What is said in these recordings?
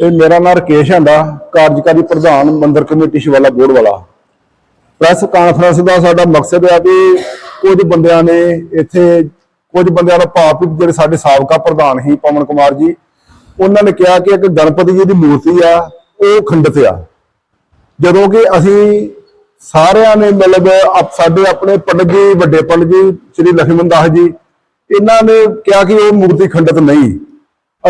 ਇਹ ਮੇਰਾ ਨਾਮ ਰਕੇਸ਼ ਹੰਦਾ ਕਾਰਜਕਾਰੀ ਪ੍ਰਧਾਨ ਮੰਦਰ ਕਮੇਟੀ ਸ਼ਿਵਾਲਾ ਬੋਰਡ ਵਾਲਾ। ਪ੍ਰੈਸ ਕਾਨਫਰੰਸ ਦਾ ਸਾਡਾ ਮਕਸਦ ਹੈ ਵੀ ਕੁਝ ਬੰਦਿਆਂ ਨੇ ਇੱਥੇ, ਕੁਝ ਬੰਦਿਆਂ ਦਾ ਭਾਵ ਜਿਹੜੇ ਸਾਡੇ ਸਾਬਕਾ ਪ੍ਰਧਾਨ ਸੀ ਪਵਨ ਕੁਮਾਰ ਜੀ, ਉਹਨਾਂ ਨੇ ਕਿਹਾ ਕਿ ਇੱਕ ਗਣਪਤੀ ਜੀ ਦੀ ਮੂਰਤੀ ਆ, ਉਹ ਖੰਡਿਤ ਆ। ਜਦੋਂ ਕਿ ਅਸੀਂ ਸਾਰਿਆਂ ਨੇ ਮਤਲਬ ਸਾਡੇ ਆਪਣੇ ਪੰਡਤ ਜੀ, ਵੱਡੇ ਪੰਡਤ ਜੀ, ਸ੍ਰੀ ਲਖਮਣ ਦਾਸ ਜੀ, ਇਹਨਾਂ ਨੇ ਕਿਹਾ ਕਿ ਉਹ ਮੂਰਤੀ ਖੰਡਿਤ ਨਹੀਂ।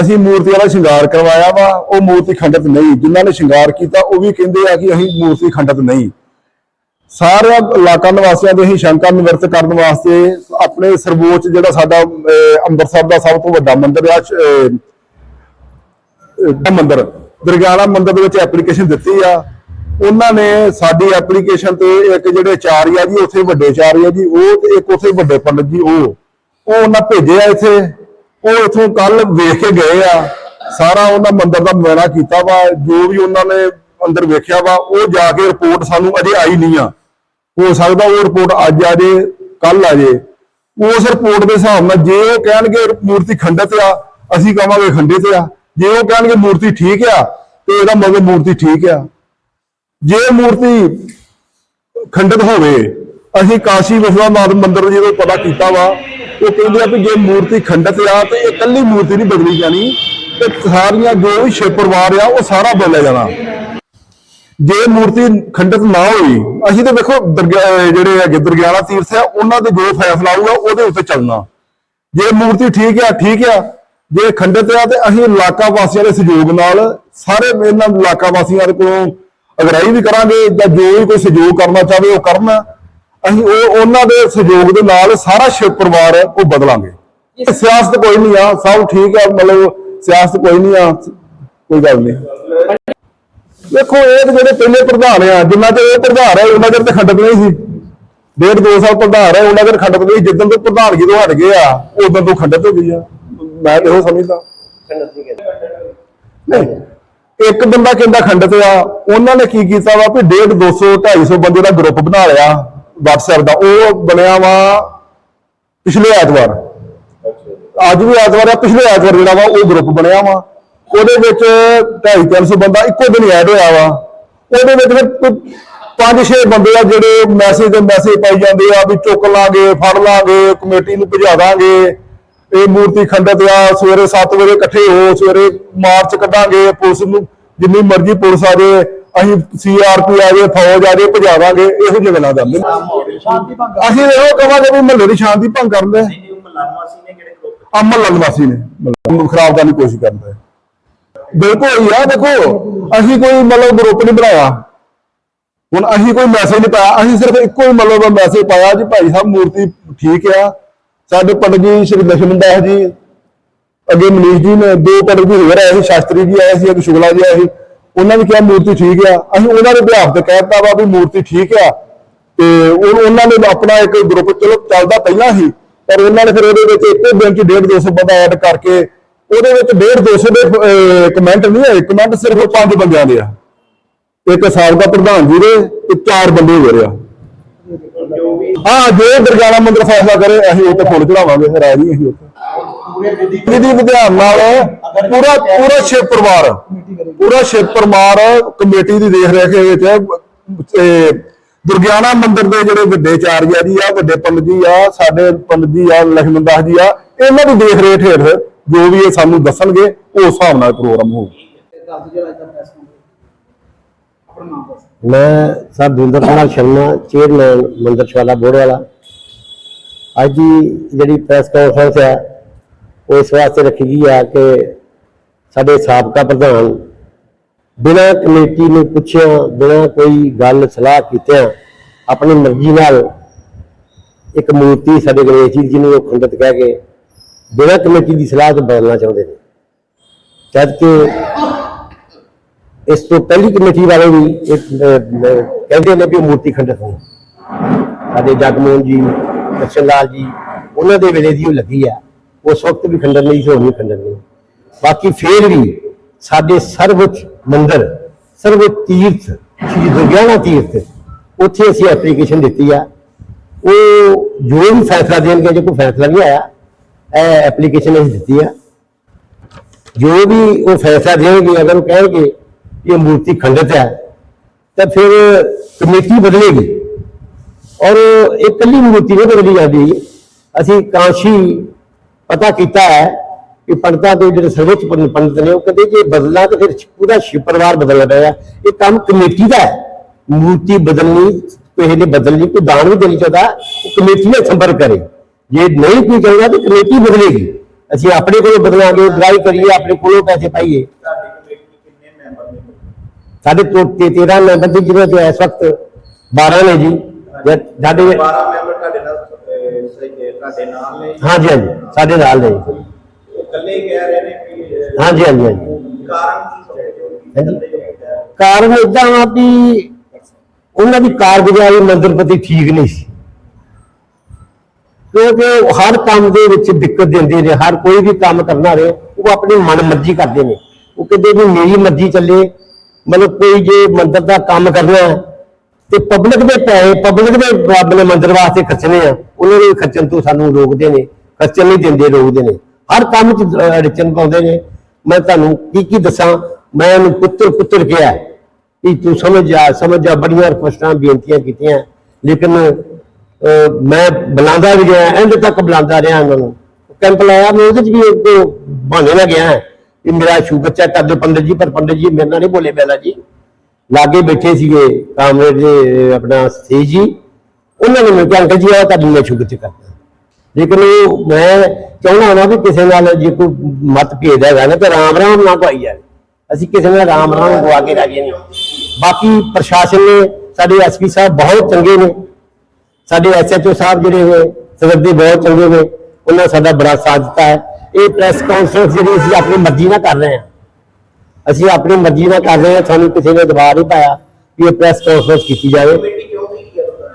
ਅਸੀਂ ਮੂਰਤੀ ਵਾਲਾ ਸ਼ਿੰਗਾਰ ਕਰਵਾਇਆ ਵਾ ਉਹ ਮੂਰਤੀ ਖੰਡਿਤ ਨਹੀਂ। ਜਿਨ੍ਹਾਂ ਨੇ ਸ਼ਿੰਗਾਰ ਕੀਤਾ ਉਹ ਵੀ ਕਹਿੰਦੇ ਆ ਕਿ ਅਸੀਂ ਮੂਰਤੀ ਖੰਡਿਤ ਨਹੀਂ। ਸਾਰਿਆਂ ਇਲਾਕਾ ਨਿਵਾਸੀਆਂ ਦੇ ਹੀ ਸ਼ੰਕਾ ਨਿਵਰਤ ਕਰਨ ਵਾਸਤੇ ਆਪਣੇ ਸਰਵੋੱਚ ਜਿਹੜਾ ਸਾਡਾ ਅੰਮ੍ਰਿਤਸਰ ਦਾ ਸਭ ਤੋਂ ਵੱਡਾ ਮੰਦਿਰ ਆ ਅਹ, ਅਹ, ਮੰਦਿਰ। ਦਰਗਾਲਾ ਮੰਦਿਰ ਦੇ ਵਿੱਚ ਐਪਲੀਕੇਸ਼ਨ ਦਿੱਤੀ ਆ। ਉਹਨਾਂ ਨੇ ਸਾਡੀ ਐਪਲੀਕੇਸ਼ਨ ਤੇ ਇੱਕ ਜਿਹੜੇ ਚਾਰੀਆ ਜੀ ਉੱਥੇ ਵੱਡੇ ਚਾਰੀਆ ਜੀ ਉਹ ਤੇ ਇੱਕ ਉੱਥੇ ਵੱਡੇ ਪੰਡਤ ਜੀ ਉਹ। ਉਹ ਉਹਨਾਂ ਭੇਜਿਆ ਇੱਥੇ। ਉਹ ਇਥੋਂ ਕੱਲ ਵੇਖ ਕੇ ਗਏ ਆ। ਸਾਰਾ ਉਹਨਾਂ ਮੰਦਿਰ ਦਾ ਮੁਆਇਨਾ ਕੀਤਾ ਵਾ। ਜੋ ਵੀ ਉਹਨਾਂ ਨੇ ਅੰਦਰ ਵੇਖਿਆ ਵਾ, ਉਹ ਜਾ ਕੇ ਰਿਪੋਰਟ ਸਾਨੂੰ ਅਜੇ ਆਈ ਨਹੀਂ ਆ। ਹੋ ਸਕਦਾ ਉਹ ਰਿਪੋਰਟ ਅੱਜ ਆ ਜੇ ਕੱਲ ਆ ਜੇ। ਉਸ ਰਿਪੋਰਟ ਦੇ ਹਿਸਾਬ ਨਾਲ ਜੇ ਉਹ ਕਹਿਣਗੇ ਮੂਰਤੀ ਖੰਡਿਤ ਆ, ਅਸੀਂ ਕਹਾਂਗੇ ਖੰਡਿਤ ਆ। ਜੇ ਉਹ ਕਹਿਣਗੇ ਮੂਰਤੀ ਠੀਕ ਆ, ਤੇ ਇਹਦਾ ਮਤਲਬ ਮੂਰਤੀ ਠੀਕ ਆ। ਜੇ ਮੂਰਤੀ ਖੰਡਿਤ ਹੋਵੇ, ਅਸੀਂ ਕਾਸ਼ੀ ਵਿਸ਼ਵਨਾਥ ਮੰਦਿਰ ਜਦੋਂ ਪਤਾ ਕੀਤਾ ਵਾ ਉਹ ਕਹਿੰਦੇ ਆ ਵੀ ਜੇ ਮੂਰਤੀ ਖੰਡਿਤ ਆ ਤੇ ਇਹ ਇਕੱਲੀ ਮੂਰਤੀ ਨਹੀਂ ਬਦਲੀ ਜਾਣੀ, ਤੇ ਸਾਰੀਆਂ ਜੋ ਵੀ ਸ਼ਿਵ ਪਰਿਵਾਰ ਆ, ਉਹ ਸਾਰਾ ਬਦਲਿਆ ਜਾਣਾ। ਜੇ ਮੂਰਤੀ ਖੰਡਿਤ ਨਾ ਹੋਈ, ਅਸੀਂ ਤਾਂ ਵੇਖੋ ਦਰਗਾਹ ਜਿਹੜੇ ਹੈਗੇ ਦਰਗਿਆਣਾ ਤੀਰਥ ਆ, ਉਹਨਾਂ ਦੇ ਜੋ ਫੈਸਲਾ ਆਊਗਾ ਉਹਦੇ ਉੱਤੇ ਚੱਲਣਾ। ਜੇ ਮੂਰਤੀ ਠੀਕ ਆ ਠੀਕ ਆ। ਜੇ ਖੰਡਿਤ ਆ, ਤੇ ਅਸੀਂ ਇਲਾਕਾ ਵਾਸੀਆਂ ਦੇ ਸਹਿਯੋਗ ਨਾਲ ਸਾਰੇ ਇਹਨਾਂ ਇਲਾਕਾ ਵਾਸੀਆਂ ਦੇ ਕੋਲੋਂ ਅਗਰਾਈ ਵੀ ਕਰਾਂਗੇ, ਜਾਂ ਜੋ ਵੀ ਕੋਈ ਸਹਿਯੋਗ ਕਰਨਾ ਚਾਹਵੇ ਉਹ ਕਰਨਾ। ਅਸੀਂ ਉਹ ਉਹਨਾਂ ਦੇ ਸਹਿਯੋਗ ਦੇ ਨਾਲ ਸਾਰਾ ਸ਼ਿਵ ਪਰਿਵਾਰ ਉਹ ਬਦਲਾਂਗੇ। ਸਿਆਸਤ ਕੋਈ ਨਹੀਂ ਆ ਸਭ ਠੀਕ ਆ ਮਤਲਬ ਸਿਆਸਤ ਕੋਈ ਨਹੀਂ ਆ ਕੋਈ ਗੱਲ ਨਹੀਂ। ਦੇਖੋ ਇਹ ਜਿਹੜੇ ਪਹਿਲੇ ਪ੍ਰਧਾਨ ਆ ਜਿੰਨਾ ਚਿਰ ਇਹ ਪ੍ਰਧਾਨ ਹੈ ਉਹਨਾਂ ਚਿਰ ਤੇ ਖੰਡਤ ਨਹੀਂ ਸੀ। ਡੇਢ ਦੋ ਸਾਲ ਪ੍ਰਧਾਨ ਹੈ ਉਹਨਾਂ ਚਿਰ ਖੰਡਤ ਨਹੀਂ ਜਿੱਦਣ ਤੋਂ ਪ੍ਰਧਾਨਗੀ ਤੋਂ ਹਟ ਗਏ ਆ ਉਦੋਂ ਤੋਂ ਖੰਡਤ ਹੋ ਗਈ ਆ। ਮੈਂ ਤੇ ਉਹ ਸਮਝਦਾ ਨਹੀਂ ਇੱਕ ਬੰਦਾ ਕਹਿੰਦਾ ਖੰਡਤ ਆ ਉਹਨਾਂ ਨੇ ਕੀ ਕੀਤਾ ਵਾ ਵੀ 1.5 200 250 ਬੰਦੇ ਦਾ ਗਰੁੱਪ ਬਣਾ ਲਿਆ। WhatsApp ਦਾ, ਉਹ ਬਣਿਆ ਵਾ ਪਿਛਲੇ ਐਤਵਾਰ। ਅੱਜ ਵੀ ਐਤਵਾਰ ਆ, ਪਿਛਲੇ ਐਤਵਾਰ ਜਿਹੜਾ ਵਾ, ਉਹ ਗਰੁੱਪ ਬਣਿਆ ਵਾ। ਉਹਦੇ ਵਿੱਚ 250 ਬੰਦਾ ਇੱਕੋ ਦਿਨ ਐਡ ਹੋਇਆ ਵਾ। ਉਹਦੇ ਵਿੱਚ ਫਿਰ ਪੰਜ ਛੇ ਬੰਦੇ ਆ ਜਿਹੜੇ ਮੈਸੇਜ ਤੇ ਮੈਸੇਜ ਪਾਈ ਜਾਂਦੇ ਆ ਵੀ ਚੁੱਕ ਲਾਂਗੇ, ਫੜ ਲਾਂਗੇ, ਕਮੇਟੀ ਨੂੰ ਭਜਾ ਦਾਂਗੇ। ਇਹ ਮੂਰਤੀ ਖੰਡਤ ਆ, ਸਵੇਰੇ 7 ਵਜੇ ਇਕੱਠੇ ਹੋ, ਸਵੇਰੇ ਮਾਰਚ ਕੱਢਾਂਗੇ, ਪੁਲਿਸ ਨੂੰ ਜਿੰਨੀ ਮਰਜ਼ੀ ਪੁਲਿਸ ਆ ਜੇ ਅਸੀਂ ਸੀਆਰਪੀ ਆ ਜਾਏ ਫੌਜ ਆ ਜਾਏ ਭਜਾ ਦਾਂਗੇ ਇਹੋ ਜਿਹੇ ਗੱਲਾਂ ਕਰਦੇ ਅਸੀਂ ਇਹੋ ਕਹਾਂਗੇ ਵੀ ਮਹੱਲੇ ਦੀ ਸ਼ਾਂਤੀ ਭੰਗ ਕਰਦੇ। ਗਰੁੱਪ ਅਮਲ ਨਿਵਾਸੀ ਨੇ ਮਤਲਬ ਖਰਾਬ ਕਰਨ ਦੀ ਕੋਸ਼ਿਸ਼ ਕਰਦੇ ਬਿਲਕੁਲ ਹੀ ਆ ਦੇਖੋ ਅਸੀਂ ਕੋਈ ਮਤਲਬ ਗਰੁੱਪ ਨਹੀਂ ਬਣਾਇਆ। ਹੁਣ ਅਸੀਂ ਕੋਈ ਮੈਸੇਜ ਨਹੀਂ ਪਾਇਆ। ਅਸੀਂ ਸਿਰਫ ਇੱਕੋ ਹੀ ਮਤਲਬ ਮੈਸੇਜ ਪਾਇਆ ਜੀ ਭਾਈ ਸਾਹਿਬ ਮੂਰਤੀ ਠੀਕ ਆ। ਸਾਡੇ ਪੰਡਤ ਜੀ ਸ਼੍ਰੀ ਲక్ష్ਮਣ ਦਾਸ ਜੀ ਅੱਗੇ ਮਨੀਸ਼ ਜੀ ਨੇ ਦੋ ਪੰਡਤ ਜੀ ਹੋਰ ਆਏ ਸੀ ਸ਼ਾਸਤਰੀ ਜੀ ਆਏ ਸੀ ਇੱਕ ਸ਼ੁਗਲਾ ਜੀ ਆਏ ਸੀ। ਉਹਨਾਂ ਨੇ ਕਿਹਾ ਮੂਰਤੀ ਠੀਕ ਆ। ਅਸੀਂ ਉਹਨਾਂ ਦੇ ਬਿਹਾਫ ਤੇ ਕਹਿਤਾ ਵਾ ਵੀ ਮੂਰਤੀ ਠੀਕ ਆ। ਤੇ ਉਹਨਾਂ ਨੇ ਆਪਣਾ ਇੱਕ ਗਰੁੱਪ ਚਲੋ ਚੱਲਦਾ ਪਹਿਲਾਂ ਸੀ, ਪਰ ਉਹਨਾਂ ਨੇ ਫਿਰ ਉਹਦੇ ਵਿੱਚ ਇੱਕੋ ਦਿਨ ਚ 1.5 200 ਬੰਦਾ ਐਡ ਕਰਕੇ, ਉਹਦੇ ਵਿੱਚ 1.5 200 ਦੇ ਕਮੈਂਟ ਨਹੀਂ ਆਏ ਕਮੈਂਟ ਸਿਰਫ ਪੰਜ ਬੰਦਿਆਂ ਦੇ ਆ। ਇੱਕ ਸਾਬਕਾ ਪ੍ਰਧਾਨ ਜੀ ਦੇ ਤੇ ਚਾਰ ਬੰਦੇ ਹੋ ਰਹੇ ਆ। ਜੋ ਹਾਂ, ਜੇ ਦਰਗਾਲਾ ਮੰਦਰ ਫੈਸਲਾ ਕਰੇ, ਅਸੀਂ ਉਹ ਤੇ ਫੁੱਲ ਚੜਾਵਾਂਗੇ ਫਿਰ ਆ ਜੀ ਅਸੀਂ ਉੱਥੇ। ਵਿਧੀ ਵਿਧਾਨ ਨਾਲ ਪੂਰਾ ਪੂਰਾ ਸ਼ਿਵ ਪਰਿਵਾਰ ਪੂਰਾ ਸ਼ਿਵ ਪਰਿਵਾਰ ਕਮੇਟੀ ਦੀ ਦੇਖ ਰੇਖ ਵਿੱਚ ਇਹ ਦੁਰਗਿਆਨਾ ਮੰਦਿਰ ਦੇ ਜਿਹੜੇ ਵੱਡੇ ਚਾਰੀਆ ਜੀ ਆ ਵੱਡੇ ਪੰਡਤ ਜੀ ਆ ਸਾਡੇ ਪੰਡਤ ਜੀ ਆ ਲਖਮਣ ਦਾਸ ਜੀ ਆ ਇਹਨਾਂ ਦੀ ਦੇਖ ਰੇਖ ਹੇਠ ਜੋ ਵੀ ਇਹ ਸਾਨੂੰ ਦੱਸਣਗੇ ਉਸ ਹਿਸਾਬ ਨਾਲ ਪ੍ਰੋਗਰਾਮ ਹੋਊ। ਦੱਸ ਜਿਹੜਾ ਅੱਜ ਦਾ ਪ੍ਰੈਸ ਆਪਣਾ ਨਾਮ ਦੱਸ ਮੈਂ ਸਾਹਿਬ ਦਵਿੰਦਰ ਕੁਮਾਰ ਸ਼ਰਮਾ ਚੇਅਰਮੈਨ ਮੰਦਰ ਸ਼ਵਾਲਾ ਬੋਰਡ ਵਾਲਾ। ਅੱਜ ਦੀ ਜਿਹੜੀ ਪ੍ਰੈਸ ਕਾਨਫਰੰਸ ਹੈ ਉਹ ਇਸ ਵਾਸਤੇ ਰੱਖੀ ਗਈ ਆ ਕਿ ਸਾਡੇ ਸਾਬਕਾ ਪ੍ਰਧਾਨ ਬਿਨਾਂ ਕਮੇਟੀ ਨੂੰ ਪੁੱਛਿਆ, ਬਿਨਾਂ ਕੋਈ ਗੱਲ ਸਲਾਹ ਕੀਤਿਆਂ ਆਪਣੀ ਮਰਜ਼ੀ ਨਾਲ ਇੱਕ ਮੂਰਤੀ ਸਾਡੇ ਗਣੇਸ਼ ਜੀ ਜਿਹਨੂੰ ਉਹ ਖੰਡਿਤ ਕਹਿ ਕੇ ਬਿਨਾਂ ਕਮੇਟੀ ਦੀ ਸਲਾਹ ਤੋਂ ਬਦਲਣਾ ਚਾਹੁੰਦੇ ਨੇ। ਜਦ ਕਿ ਇਸ ਤੋਂ ਪਹਿਲੀ ਕਮੇਟੀ ਵਾਲੇ ਵੀ ਇੱਕ ਕਹਿੰਦੇ ਨੇ ਕਿ ਉਹ ਮੂਰਤੀ ਖੰਡਿਤ ਹੋਈ। ਸਾਡੇ ਜਗਮੋਹਨ ਜੀ, ਦਰਸ਼ਨ ਲਾਲ ਜੀ, ਉਹਨਾਂ ਦੇ ਵੇਲੇ ਦੀ ਉਹ ਲੱਗੀ ਆ। ਉਸ ਵਕਤ ਵੀ ਖੰਡਨ ਨਹੀਂ ਸੀ, ਹੁਣ ਵੀ ਖੰਡਨ ਨਹੀਂ। ਬਾਕੀ ਫੇਰ ਵੀ ਸਾਡੇ ਸਰਵਉੱਚ ਮੰਦਰ, ਸਰਵਉੱਚ ਤੀਰਥ, ਸ਼੍ਰੀ ਦੁਰਗਿਆਨਾ ਤੀਰਥ, ਉੱਥੇ ਅਸੀਂ ਐਪਲੀਕੇਸ਼ਨ ਦਿੱਤੀ ਆ। ਉਹ ਜੋ ਵੀ ਫੈਸਲਾ ਦੇਣਗੇ ਜੇ ਕੋਈ ਫੈਸਲਾ ਵੀ ਆਇਆ, ਇਹ ਐਪਲੀਕੇਸ਼ਨ ਅਸੀਂ ਦਿੱਤੀ ਆ। ਜੋ ਵੀ ਉਹ ਫੈਸਲਾ ਦੇਣਗੇ, ਅਗਰ ਉਹ ਕਹਿਣਗੇ ਕਿ ਇਹ ਮੂਰਤੀ ਖੰਡਿਤ ਹੈ, ਤਾਂ ਫਿਰ ਕਮੇਟੀ ਬਦਲੇਗੀ। ਔਰ ਇਹ ਕੱਲੀ ਮੂਰਤੀ ਨਹੀਂ ਬਦਲੀ ਜਾਂਦੀ। ਅਸੀਂ ਕਾਂਸ਼ੀ ਪਤਾ ਕੀਤਾ ਹੈ ਕਿ ਪੰਡਤਾਂ ਦੇ ਜਿਹੜੇ ਸਰਵੋੱਚ ਪੰਡ- ਪੰਡਤ ਨੇ ਉਹ ਕਹਿੰਦੇ ਜੇ ਬਦਲਣਾ ਤਾਂ ਫਿਰ ਪੂਰਾ ਸ਼ਿਵ ਪਰਿਵਾਰ ਬਦਲਣਾ ਪਏਗਾ। ਇਹ ਕੰਮ ਕਮੇਟੀ ਦਾ ਹੈ। ਮੂਰਤੀ ਬਦਲਣੀ ਕਿਸੇ ਨੇ ਬਦਲਣੀ ਕੋਈ ਦਾਨ ਵੀ ਦੇਣੀ ਚਾਹਦਾ ਉਹ ਕਮੇਟੀ ਨਾਲ ਸੰਪਰਕ ਕਰੇ। ਜੇ ਨਹੀਂ ਕੋਈ ਚਾਹੁੰਦਾ ਤਾਂ ਕਮੇਟੀ ਬਦਲੇਗੀ। ਅਸੀਂ ਆਪਣੇ ਕੋਲੋਂ ਬਦਲਾਂਗੇ ਡਰਾਈ ਕਰੀਏ ਆਪਣੇ ਕੋਲੋਂ ਪੈਸੇ ਪਾਈਏ। ਤੁਹਾਡੀ ਕਮੇਟੀ ਕਿੰਨੇ ਮੈਂਬਰ ਨੇ? ਸਾਡੇ ਤੋਂ 13 ਮੈਂਬਰ ਦੀ ਜਿਹੜੇ ਇਸ ਵਕਤ 12 ਨੇ ਜੀ। ਸਾਡੇ 12 ਮੈਂਬਰ ਤੁਹਾਡੇ ਨਾਲ ਤੁਹਾਡੇ ਨਾਲ ਨੇ ਹਾਂਜੀ ਹਾਂਜੀ ਸਾਡੇ ਨਾਲ ਨੇ ਜੀ। ਇਕੱਲੇ ਕਹਿ ਰਹੇ ਨੇ ਕਿ ਅਹ, ਹਾਂਜੀ ਹਾਂਜੀ ਹਾਂਜੀ ਕਾਰਨ ਕੀ ਹੋ ਕਿ ਹਾਂਜੀ। ਇਕੱਲੇ ਹੀ ਕਹਿ ਰਹੇ? ਕਾਰਨ ਇਦਾਂ ਆ ਵੀ ਉਹਨਾਂ ਦੀ ਕਾਰਗੁਜ਼ਾਰੀ ਮੰਦਰ ਪ੍ਰਤੀ ਠੀਕ ਨਹੀਂ ਸੀ ਕਿਉਂਕਿ ਉਹ ਹਰ ਕੰਮ ਦੇ ਵਿੱਚ ਦਿੱਕਤ ਦਿੰਦੇ ਨੇ ਹਰ ਕੋਈ ਵੀ ਕੰਮ ਕਰਨਾ ਹੋਵੇ ਉਹ ਆਪਣੀ ਮਨ ਮਰਜ਼ੀ ਕਰਦੇ ਨੇ ਉਹ ਕਹਿੰਦੇ ਵੀ ਮੇਰੀ ਮਰਜ਼ੀ ਚੱਲੇ ਮਤਲਬ ਕੋਈ ਜੇ ਮੰਦਰ ਦਾ ਕੰਮ ਕਰਨਾ ਹੈ ਤੇ ਪਬਲਿਕ ਦੇ ਪੈਸੇ ਪਬਲਿਕ ਦੇ ਆਪਣੇ ਮੰਦਰ ਵਾਸਤੇ ਖਰਚਣੇ ਆ। ਉਹਨਾਂ ਨੂੰ ਖਰਚਣ ਤੋਂ ਸਾਨੂੰ ਰੋਕਦੇ ਨੇ, ਖਰਚਣ ਨਹੀਂ ਦਿੰਦੇ, ਰੋਕਦੇ ਨੇ। ਹਰ ਕੰਮ 'ਚ ਅੜਚਨ ਪਾਉਂਦੇ ਨੇ। ਮੈਂ ਤੁਹਾਨੂੰ ਕੀ ਕੀ ਦੱਸਾਂ? ਮੈਂ ਉਹਨੂੰ ਪੁੱਤਰ ਪੁੱਤਰ ਕਿਹਾ। ਕਿ ਤੂੰ ਸਮਝ ਜਾ ਸਮਝ ਜਾ, ਬੜੀਆਂ ਰਿਕਵੈਸਟਾਂ ਬੇਨਤੀਆਂ ਕੀਤੀਆਂ। ਲੇਕਿਨ ਮੈਂ ਬੁਲਾਉਂਦਾ ਵੀ ਗਿਆ ਐਂਡ ਤੱਕ ਬੁਲਾਉਂਦਾ ਰਿਹਾ ਉਹਨਾਂ ਨੂੰ। ਕੈਂਪ ਲਾਇਆ, ਮੈਂ ਉਹਦੇ 'ਚ ਵੀ ਇੱਕ ਬਹਾਨੇ ਨਾਲ ਗਿਆ। ਕਿ ਮੇਰਾ ਸ਼ੂਗਰ ਚੈੱਕ ਕਰਦੇ ਦਿਓ ਪੰਡਿਤ ਜੀ, ਪਰ ਪੰਡਿਤ ਜੀ ਮੇਰੇ ਨਾਲ ਨਹੀਂ ਬੋਲੇ ਪਹਿਲਾਂ ਜੀ। ਲਾਗੇ ਬੈਠੇ ਸੀਗੇ, ਕਾਮਰੇਡ ਦੇ ਆਪਣਾ ਸੀ ਜੀ। ਉਹਨਾਂ ਨੇ ਮੈਨੂੰ ਕਿਹਾ, ਅੰਕਲ ਜੀ ਆ ਤੁਹਾਡੀ ਮੈਂ ਸ਼ੂਗਰ 'ਚ ਕਰਦਾ ਲੇਕਿਨ ਉਹ, ਮੈਂ ਚਾਹੁੰਦਾ ਹਾਂ ਵੀ ਕਿਸੇ ਨਾਲ ਜੇ ਕੋਈ ਮਤ ਭੇਦ ਹੈਗਾ ਨਾ, ਤਾਂ ਰਾਮ ਰਾਮ ਨਾ ਪਾਈ ਜਾਵੇ ਅਸੀਂ ਕਿਸੇ ਨਾਲ ਰਾਮ ਰਾਮ ਗਵਾ ਕੇ ਰਾਜੀ ਨਹੀਂ ਬਾਕੀ ਪ੍ਰਸ਼ਾਸਨ ਨੇ, ਸਾਡੇ ਐਸਪੀ ਸਾਹਿਬ ਬਹੁਤ ਚੰਗੇ ਨੇ। ਸਾਡੇ ਐਸਐਚਓ ਸਾਹਿਬ ਜਿਹੜੇ ਨੇ ਸਰਦੀ ਬਹੁਤ ਚੰਗੇ ਨੇ। ਉਹਨਾਂ ਨੇ ਸਾਡਾ ਬੜਾ ਸਾਥ ਦਿੱਤਾ ਹੈ। ਇਹ ਪ੍ਰੈਸ ਕਾਨਫਰੰਸ ਜਿਹੜੀ ਅਸੀਂ ਆਪਣੀ ਮਰਜ਼ੀ ਨਾਲ ਕਰ ਰਹੇ ਹਾਂ। ਅਸੀਂ ਆਪਣੀ ਮਰਜ਼ੀ ਨਾਲ ਕਰ ਰਹੇ ਹਾਂ, ਸਾਨੂੰ ਕਿਸੇ ਨੇ ਦਬਾਅ ਨਹੀਂ ਪਾਇਆ ਕਿ ਇਹ ਪ੍ਰੈਸ ਕਾਨਫਰੰਸ ਕੀਤੀ ਜਾਵੇ। ਕਮੇਟੀ ਕਿਉਂ ਨਹੀਂ ਕਰਦਾ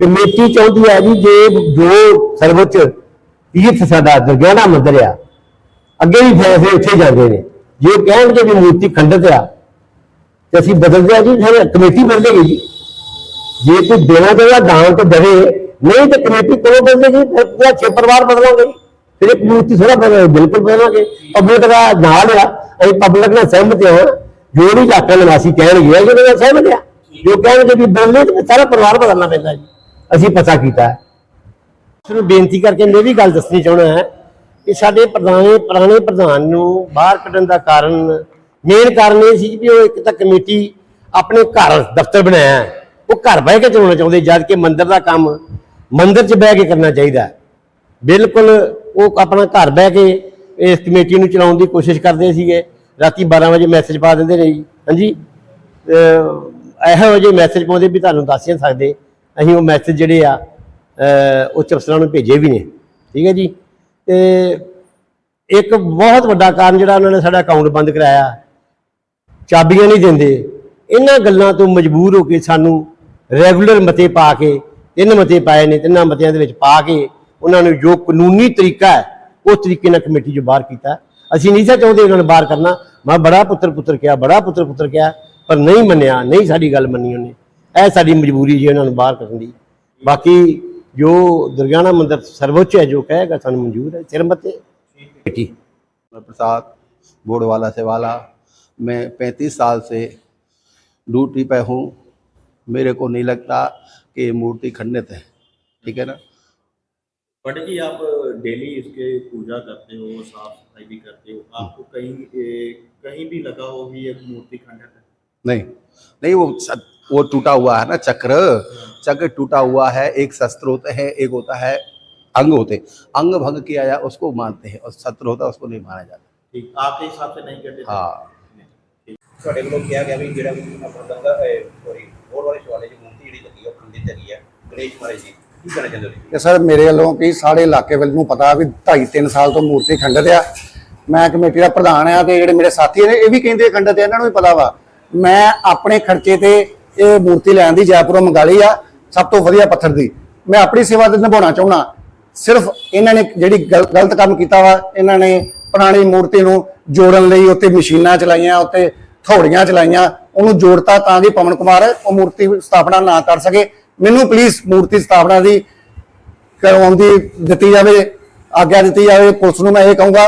ਕਮੇਟੀ ਚਾਹੁੰਦੀ ਹੈ ਜੀ, ਜੇ ਜੋ ਸਰਵੋੱਚ ਤੀਰਥ ਸਾਡਾ ਦੁਰਗਿਆਣਾ ਮੰਦਿਰ ਆ, ਅੱਗੇ ਵੀ ਫੈਸਲੇ ਉੱਥੇ ਜਾਂਦੇ ਨੇ। ਜੇ ਉਹ ਕਹਿਣਗੇ ਵੀ ਮੂਰਤੀ ਖੰਡਿਤ ਆ, ਤੇ ਅਸੀਂ ਬਦਲ ਦਿਆ ਜੀ, ਫਿਰ ਕਮੇਟੀ ਬਦਲੇਗੀ ਜੀ। ਜੇ ਕੋਈ ਦੇਣਾ ਚਾਹੀਦਾ ਦਾਨ ਤੇ ਦੇਵੇ, ਨਹੀਂ ਤੇ ਕਮੇਟੀ ਕੋਲੋਂ ਬਦਲੇਗੀ? ਫਿਰ ਪੂਰਾ ਛੇ ਪਰਿਵਾਰ ਬਦਲਾਂਗੇ। ਫਿਰ ਇੱਕ ਮੂਰਤੀ ਥੋੜਾ ਬਦਲ ਬਿਲਕੁਲ ਬਦਲਾਂਗੇ। ਪਬਲਿਕ ਦਾ ਨਾਲ ਆ। ਅਸੀਂ ਪਬਲਿਕ ਨਾਲ ਸਹਿਮਤ ਹਾਂ, ਜੋ ਵੀ ਇਲਾਕਾ ਨਿਵਾਸੀ ਕਹਿਣਗੇ ਉਹਦੇ ਨਾਲ ਸਹਿਮਤ ਆ ਜੋ ਕਹਿਣਗੇ ਵੀ ਬਦਲੇ ਤੇ ਸਾਰਾ ਪਰਿਵਾਰ ਬਦਲਣਾ ਪੈਂਦਾ ਜੀ। ਅਸੀਂ ਪਤਾ ਕੀਤਾ। ਹੈ ਨੂੰ ਬੇਨਤੀ ਕਰਕੇ ਮੈਂ ਵੀ ਗੱਲ ਦੱਸਣੀ ਚਾਹੁੰਦਾ ਹਾਂ ਕਿ ਸਾਡੇ ਪ੍ਰਧਾਨੇ, ਪੁਰਾਣੇ ਪ੍ਰਧਾਨ ਨੂੰ ਬਾਹਰ ਕੱਢਣ ਦਾ ਕਾਰਨ ਮੇਨ ਕਾਰਨ ਇਹ ਸੀ ਵੀ ਉਹ ਇੱਕ ਤਾਂ ਕਮੇਟੀ ਆਪਣੇ ਘਰ ਦਫ਼ਤਰ ਬਣਾਇਆ। ਉਹ ਘਰ ਬਹਿ ਕੇ ਚਲਾਉਣਾ ਚਾਹੁੰਦੇ ਜਦ ਕਿ ਮੰਦਿਰ ਦਾ ਕੰਮ ਮੰਦਿਰ 'ਚ ਬਹਿ ਕੇ ਕਰਨਾ ਚਾਹੀਦਾ। ਬਿਲਕੁਲ ਉਹ ਆਪਣਾ ਘਰ ਬਹਿ ਕੇ ਇਸ ਕਮੇਟੀ ਨੂੰ ਚਲਾਉਣ ਦੀ ਕੋਸ਼ਿਸ਼ ਕਰਦੇ ਸੀਗੇ। ਰਾਤੀ 12 ਵਜੇ ਮੈਸੇਜ ਪਾ ਦਿੰਦੇ ਨੇ ਜੀ। ਹਾਂਜੀ? ਇਹੋ ਜਿਹੇ ਮੈਸੇਜ ਪਾਉਂਦੇ ਵੀ ਤੁਹਾਨੂੰ ਦੱਸ ਨਹੀਂ ਸਕਦੇ। ਅਸੀਂ ਉਹ ਮੈਸੇਜ ਜਿਹੜੇ ਆ ਉੱਚ ਅਫਸਰਾਂ ਨੂੰ ਭੇਜੇ ਵੀ ਨੇ। ਠੀਕ ਹੈ ਜੀ? ਤੇ ਇੱਕ ਬਹੁਤ ਵੱਡਾ ਕਾਰਨ ਜਿਹੜਾ ਉਹਨਾਂ ਨੇ ਸਾਡਾ ਅਕਾਊਂਟ ਬੰਦ ਕਰਾਇਆ, ਚਾਬੀਆਂ ਨਹੀਂ ਦਿੰਦੇ। ਇਹਨਾਂ ਗੱਲਾਂ ਤੋਂ ਮਜਬੂਰ ਹੋ ਕੇ ਸਾਨੂੰ ਰੈਗੂਲਰ ਮਤੇ ਪਾ ਕੇ, ਤਿੰਨ ਮਤੇ ਪਾਏ ਨੇ, ਤਿੰਨਾਂ ਮਤਿਆਂ ਦੇ ਵਿੱਚ ਪਾ ਕੇ, ਉਹਨਾਂ ਨੂੰ ਜੋ ਕਾਨੂੰਨੀ ਤਰੀਕਾ ਹੈ ਉਸ ਤਰੀਕੇ ਨਾਲ ਕਮੇਟੀ ਚੋਂ ਬਾਹਰ ਕੀਤਾ ਅਸੀਂ ਨਹੀਂ ਸੀ ਚਾਹੁੰਦੇ ਉਹਨਾਂ ਨੂੰ ਬਾਹਰ ਕਰਨਾ ਮੈਂ ਬੜਾ ਪੁੱਤਰ ਪੁੱਤਰ ਕਿਹਾ ਬੜਾ ਪੁੱਤਰ ਪੁੱਤਰ ਕਿਹਾ ਪਰ ਨਹੀਂ ਮੰਨਿਆ ਨਹੀਂ ਸਾਡੀ ਗੱਲ ਮੰਨੀ ਉਹਨੇ ਇਹ ਸਾਡੀ ਮਜਬੂਰੀ ਜੀ ਉਹਨਾਂ ਨੂੰ ਬਾਹਰ ਕਰਨ ਦੀ ਬਾਕੀ ਜੋ ਦੁਰਗਿਆਣਾ ਮੰਦਿਰ ਸਰਵੋੱਚ ਹੈ ਜੋ ਕਹੇਗਾ ਸਾਨੂੰ ਮਨਜ਼ੂਰ ਹੈ ਸਿਰ ਮੱਤੇ ਬੇਟੀ मैं प्रसाद बोड़वाला से वाला मैं पैंतीस साल से ड्यूटी पे हूँ मेरे को नहीं लगता कि ये मूर्ति खंडित है ठीक है ना पंडित जी आप डेली इसके पूजा करते हो साफ सफाई भी करते हो आपको कहीं ए, कहीं भी लगा हो कि ये मूर्ति खंडित है नहीं नहीं वो सत- वो टूटा हुआ है ना चक्र चक्र टूटा हुआ है एक शस्त्र होता है एक होता है अंग होते अंग भंग किया जाए उसको मानते हैं और शस्त्र होता है उसको नहीं माना जाता ठीक आपके हिसाब से नहीं करते थे? हाँ ਤੁਹਾਡੇ ਵੱਲੋਂ ਕਿਹਾ ਗਿਆ ਵੀ ਜਿਹੜਾ ਆਪਣਾ ਗੰਗਾ ਸੋਰੀ ਹੋਰ ਵਾਲੇ ਸ਼ਿਵਾਲੇ ਦੀ ਮੂਰਤੀ ਜਿਹੜੀ ਲੱਗੀ ਆ, ਉਹ ਖੰਡਿਤ ਹੈਗੀ ਹੈ ਗਣੇਸ਼ ਮਹਾਰਾਜ ਜੀ ਕੀ ਕਹਿਣਾ ਚਾਹੁੰਦੇ ਹੋ ਤੁਸੀਂ? ਸਰ, ਮੇਰੇ ਵੱਲੋਂ ਕਿ ਸਾਰੇ ਇਲਾਕੇ ਵੱਲ ਨੂੰ ਪਤਾ ਵੀ 2.5 3 ਸਾਲ ਤੋਂ ਮੂਰਤੀ ਖੰਡਿਤ ਆ। ਮੈਂ ਕਮੇਟੀ ਦਾ ਪ੍ਰਧਾਨ ਆ ਤੇ ਜਿਹੜੇ ਮੇਰੇ ਸਾਥੀ ਨੇ, ਇਹ ਵੀ ਕਹਿੰਦੇ ਖੰਡਿਤ ਆ, ਇਹਨਾਂ ਨੂੰ ਵੀ ਪਤਾ ਵਾ। ਮੈਂ ਆਪਣੇ ਖਰਚੇ ਤੇ ਇਹ ਮੂਰਤੀ ਲੈਣ ਦੀ ਜੈਪੁਰੋਂ ਮੰਗਾ ਆ, ਸਭ ਤੋਂ ਵਧੀਆ ਪੱਥਰ ਦੀ। ਮੈਂ ਆਪਣੀ ਸੇਵਾ ਤੇ ਨਿਭਾਉਣਾ ਚਾਹੁੰਦਾ। ਸਿਰਫ ਇਹਨਾਂ ਨੇ ਜਿਹੜੀ ਗਲ- ਗਲਤ ਕੰਮ ਕੀਤਾ ਵਾ, ਇਹਨਾਂ ਨੇ ਪੁਰਾਣੀ ਮੂਰਤੀ ਨੂੰ ਜੋੜਨ ਲਈ ਉੱਤੇ ਮਸ਼ੀਨਾਂ ਚਲਾਈਆਂ, ਉੱਤੇ ਥੋੜੀਆਂ ਚਲਾਈਆਂ, ਉਹਨੂੰ ਜੋੜਤਾ ਤਾਂ ਕਿ ਪਵਨ ਕੁਮਾਰ ਉਹ ਮੂਰਤੀ ਸਥਾਪਨਾ ਨਾ ਕਰ ਸਕੇ। ਮੈਨੂੰ ਪਲੀਜ਼ ਮੂਰਤੀ ਸਥਾਪਨਾ ਦੀ ਕਰਵਾਉਣ ਦੀ ਦਿੱਤੀ ਜਾਵੇ ਆਗਿਆ ਦਿੱਤੀ ਜਾਵੇ ਪੁਲਿਸ ਨੂੰ ਮੈਂ ਇਹ ਕਹੂੰਗਾ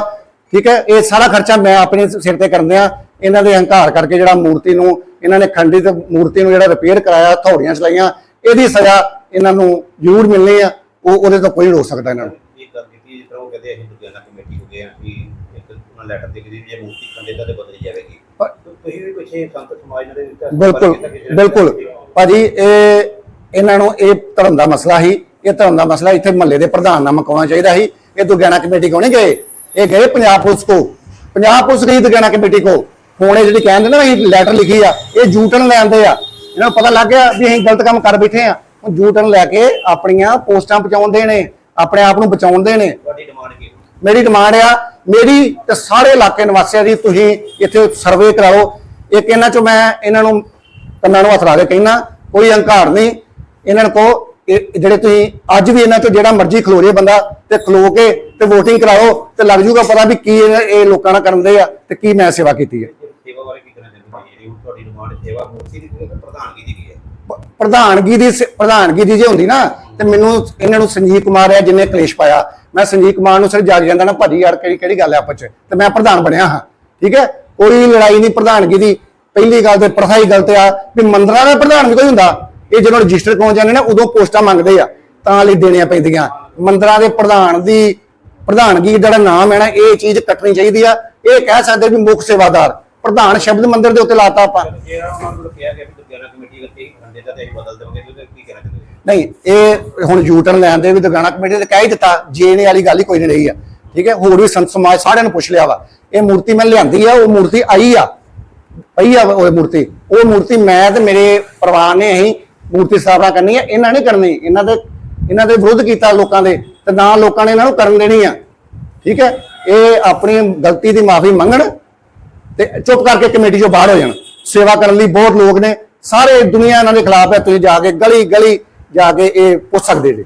ਠੀਕ ਹੈ ਇਹ ਸਾਰਾ ਖਰਚਾ ਮੈਂ ਆਪਣੇ ਸਿਰ ਤੇ ਕਰਨ ਆ ਇਹਨਾਂ ਦੇ ਹੰਕਾਰ ਕਰਕੇ ਜਿਹੜਾ ਮੂਰਤੀ ਨੂੰ ਇਹਨਾਂ ਨੇ ਖੰਡਿਤ ਮੂਰਤੀ ਨੂੰ ਜਿਹੜਾ ਰਿਪੇਅਰ ਕਰਾਇਆ ਥੋੜੀਆਂ ਚਲਾਈਆਂ ਇਹਦੀ ਸਜ਼ਾ ਇਹਨਾਂ ਨੂੰ ਜ਼ਰੂਰ ਮਿਲਣੀ ਆ ਉਹ ਉਹਦੇ ਤੋਂ ਕੋਈ ਨਹੀਂ ਰੋਕ ਸਕਦਾ ਇਹਨਾਂ ਨੂੰ। ਇਹ ਗੱਲ ਕੀਤੀ ਜਿਸ ਤਰ੍ਹਾਂ ਉਹ ਕਹਿੰਦੇ ਅਸੀਂ ਦੁਰਗਿਆਨਾ ਕਮੇਟੀ ਹੋ ਗਏ ਆ ਕਿ ਇੱਕ ਉਹਨਾਂ ਲੈਟਰ ਦੇ ਕੇ ਜੇ ਮੂਰਤੀ ਖੰਡੇ ਦਾ ਤੇ ਬਦਲੀ ਜਾਵੇਗੀ। ਪਰ- ਤੁਸੀਂ ਵੀ ਪਿੱਛੇ ਸੰਤ ਸਮਾਜ ਨਾਲ ਬਿਲਕੁਲ ਬਿਲਕੁਲ। ਭਾਜੀ ਇਹ ਇਹਨਾਂ ਨੂੰ ਇਹ ਧਰਮ ਦਾ ਮਸਲਾ ਸੀ ਇਹ ਧਰਮ ਦਾ ਮਸਲਾ ਇੱਥੇ ਮਹੱਲੇ ਦੇ ਪ੍ਰਧਾਨ ਨਾਲ ਮੁਕਾਉਣਾ ਚਾਹੀਦਾ ਸੀ। ਇਹ ਦੁਰਗਿਆਨਾ ਕਮੇਟੀ ਕੋ ਨਹੀਂ ਗਏ? ਇਹ ਗਏ ਪੰਜਾਬ ਪੁਲਿਸ ਕੋ ਪੰਜਾਬ ਪੁਲਿਸ ਗਈ ਦੁਰਗਿਆਨਾ ਕਮੇਟੀ ਕੋ ਹੁਣ ਇਹ ਜਿਹੜੀ ਕਹਿੰਦੇ ਨਾ ਇਹ ਲੈਟਰ ਲਿਖੀ ਆ ਇਹ ਜੂਟਨ ਲੈਂਦੇ ਆ। ਇਹਨਾਂ ਨੂੰ ਪਤਾ ਲੱਗ ਗਿਆ ਵੀ ਅਸੀਂ ਗਲਤ ਕੰਮ ਕਰ ਬੈਠੇ ਆ। ਹੁਣ ਜੂਟਨ ਲੈ ਕੇ ਆਪਣੀਆਂ ਪੋਸਟਾਂ ਪਹੁੰਚਾਉਂਦੇ ਨੇ ਆਪਣੇ ਆਪ ਨੂੰ ਬਚਾਉਂਦੇ ਨੇ। ਤੁਹਾਡੀ ਡਿਮਾਂਡ ਕੀ ਮੇਰੀ ਡਿਮਾਂਡ ਆ ਮੇਰੀ ਤੇ ਸਾਰੇ ਇਲਾਕੇ ਨਿਵਾਸੀਆਂ ਦੀ ਤੁਸੀਂ ਇੱਥੇ ਸਰਵੇ ਕਰਾਓ ਇੱਕ ਇਹਨਾਂ ਚੋਂ ਮੈਂ ਇਹਨਾਂ ਨੂੰ ਕੰਨਾਂ ਨੂੰ ਹੱਥ ਲਾ ਕੇ ਕਹਿਣਾ ਕੋਈ ਹੰਕਾਰ ਨਹੀਂ। ਇਹਨਾਂ ਇਹ ਜਿਹੜੇ ਤੁਸੀਂ ਅੱਜ ਵੀ ਇਹਨਾਂ ਚੋਂ ਜਿਹੜਾ ਮਰਜ਼ੀ ਖਲੋ ਜੇ ਬੰਦਾ ਤੇ ਖਲੋ ਕੇ ਤੇ VOTING ਕਰਾਓ ਤੇ ਲੱਗ ਜੂਗਾ ਪਤਾ ਵੀ ਕੀ ਇਹ ਲੋਕਾਂ ਨਾਲ ਕਰਦੇ ਆ ਤੇ ਕੀ ਮੈਂ ਸੇਵਾ ਕੀਤੀ ਹੈ। ਸੇਵਾ ਬਾਰੇ ਕੀ ਚਾਹੁੰਦੇ ਤੁਹਾਡੀ ਡਿਮਾਂਡ ਸੇਵਾ ਦੀ ਪ੍ਰਧਾਨਗੀ ਦੀ ਕੀ ਹੈ। ਪ੍ਰਧਾਨਗੀ ਦੀ ਪ੍ਰਧਾਨਗੀ ਦੀ ਜੇ ਹੁੰਦੀ ਨਾ ਤੇ ਮੈਨੂੰ ਇਹਨਾਂ ਨੂੰ ਸੰਜੀਵ ਕੁਮਾਰ ਹੈ ਜਿਹਨੇ ਕਲੇਸ਼ ਪਾਇਆ। ਮੈਂ ਸੰਜੀਵ ਕੁਮਾਰ ਨੂੰ ਸਿਰ ਜਾ ਕੇ ਜਾਂਦਾ ਨਾ ਭਾਜੀ ਯਾਰ ਕਿਹੜੀ ਕਿਹੜੀ ਗੱਲ ਹੈ ਆਪਸ ਚ? ਤੇ ਮੈਂ ਪ੍ਰਧਾਨ ਬਣਿਆ ਹਾਂ ਠੀਕ ਹੈ? ਕੋਈ ਲੜਾਈ ਨਹੀਂ ਪ੍ਰਧਾਨਗੀ ਦੀ। ਪਹਿਲੀ ਗੱਲ ਤੇ ਪ੍ਰਥਾ ਹੀ ਗਲਤ ਆ ਵੀ ਮੰਦਰਾਂ ਦਾ ਪ੍ਰਧਾਨ ਵੀ ਕੋਈ ਹੁੰਦਾ। ਇਹ ਜਦੋਂ ਰਜਿਸਟਰ ਕਰਾਉਣ ਜਾਂਦੇ ਨਾ, ਉਦੋਂ ਪੋਸਟਾਂ ਮੰਗਦੇ ਆ। ਤਾਂ ਲਈ ਦੇਣੀਆਂ ਪੈਂਦੀਆਂ। ਮੰਦਰਾਂ ਦੇ ਪ੍ਰਧਾਨ ਦੀ ਪ੍ਰਧਾਨਗੀ, ਜਿਹੜਾ ਨਾਮ ਹੈ ਨਾ, ਇਹ ਚੀਜ਼ ਕੱਟਣੀ ਚਾਹੀਦੀ ਆ। ਇਹ ਕਹਿ ਸਕਦੇ ਵੀ ਮੁੱਖ ਸੇਵਾਦਾਰ, ਪ੍ਰਧਾਨ ਸ਼ਬਦ ਮੰਦਿਰ ਦੇ ਉੱਤੇ ਲਾਤਾ ਆਪਾਂ। ਨਹੀਂ, ਇਹ ਹੁਣ ਯੂਟਰਨ ਲੈਣ ਦੇ ਵੀ ਦੁਗਾਣਾ ਕਮੇਟੀ ਨੇ ਕਹਿ ਹੀ ਦਿੱਤਾ ਜੇਨੇ ਵਾਲੀ ਗੱਲ ਹੀ ਕੋਈ ਨਹੀਂ ਰਹੀ ਆ। ਠੀਕ ਹੈ, ਹੋਰ ਵੀ ਸੰਤ ਸਮਾਜ ਸਾਰਿਆਂ ਨੂੰ ਪੁੱਛ ਲਿਆ ਵਾ। ਇਹ ਮੂਰਤੀ ਮੈਂ ਲਿਆਂਦੀ ਆ, ਉਹ ਮੂਰਤੀ ਆਈ ਆ। ਪਈ ਆ ਉਹ ਮੂਰਤੀ। ਉਹ ਮੂਰਤੀ ਮੈਂ ਤੇ ਮੇਰੇ ਪਰਿਵਾਰ ਨੇ ਅਸੀਂ ਮੂਰਤੀ ਸਥਾਪਨਾ ਕਰਨੀ ਹੈ, ਇਹਨਾਂ ਨੇ ਕਰਨੀ। ਇਹਨਾਂ ਦੇ ਇਹਨਾਂ ਦੇ ਵਿਰੋਧ ਕੀਤਾ ਲੋਕਾਂ ਦੇ, ਤੇ ਨਾ ਲੋਕਾਂ ਨੇ ਇਹਨਾਂ ਨੂੰ ਕਰਨ ਦੇਣੀ ਆ। ਠੀਕ ਹੈ? ਇਹ ਆਪਣੀ ਗਲਤੀ ਦੀ ਮਾਫੀ ਮੰਗਣ ਤੇ ਚੁੱਪ ਕਰਕੇ ਕਮੇਟੀ ਚੋਂ ਬਾਹਰ ਹੋ ਜਾਣ। ਸੇਵਾ ਕਰਨ ਲਈ ਬਹੁਤ ਲੋਕ ਨੇ। ਸਾਰੇ ਦੁਨੀਆ ਇਹਨਾਂ ਦੇ ਖਿਲਾਫ ਹੈ। ਤੁਸੀਂ ਜਾ ਕੇ ਗਲੀ ਗਲੀ ਜਾ ਕੇ ਇਹ ਪੁੱਛ ਸਕਦੇ ਜੀ।